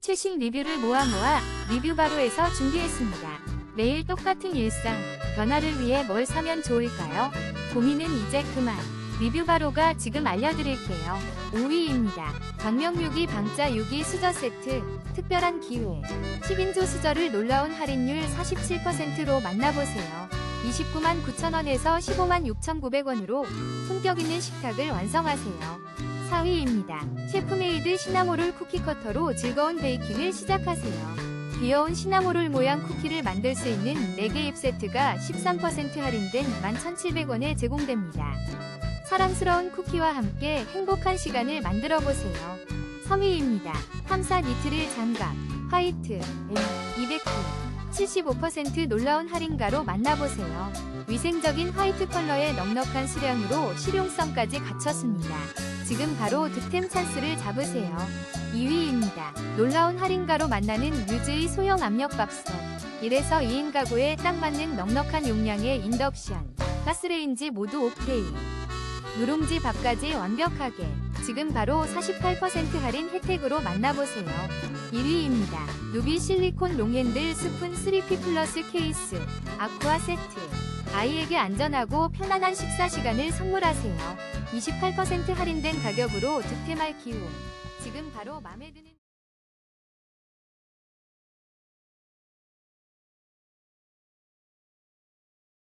최신 리뷰를 모아 모아 리뷰바로에서 준비했습니다. 매일 똑같은 일상, 변화를 위해 뭘 사면 좋을까요? 고민은 이제 그만. 리뷰바로가 지금 알려드릴게요. 5위입니다. 광명유기 방자 유기 수저 세트. 특별한 기회. 10인조 수저를 놀라운 할인율 47%로 만나보세요. 29만 9천원에서 15만 6,900원으로 품격 있는 식탁을 완성하세요. 4위입니다. 셰프메이드 시나모롤 쿠키 커터로 즐거운 베이킹을 시작하세요. 귀여운 시나모롤 모양 쿠키를 만들 수 있는 4개 잎 세트가 13% 할인된 11,700원에 제공됩니다. 사랑스러운 쿠키와 함께 행복한 시간을 만들어 보세요. 3위입니다. 함사 니트릴 장갑 화이트 M200개 75% 놀라운 할인가로 만나보세요. 위생적인 화이트 컬러의 넉넉한 수량으로 실용성까지 갖췄습니다. 지금 바로 득템 찬스를 잡으세요. 2위입니다. 놀라운 할인가로 만나는 뮤즈의 소형 압력밥솥. 1에서 2인 가구에 딱 맞는 넉넉한 용량의 인덕션, 가스레인지 모두 오케이. 누룽지 밥까지 완벽하게. 지금 바로 48% 할인 혜택으로 만나보세요. 1위입니다. 누비 실리콘 롱핸들 스푼 3P 플러스 케이스, 아쿠아 세트. 아이에게 안전하고 편안한 식사 시간을 선물하세요. 28% 할인된 가격으로 득템할 기회. 지금 바로 마음에 드는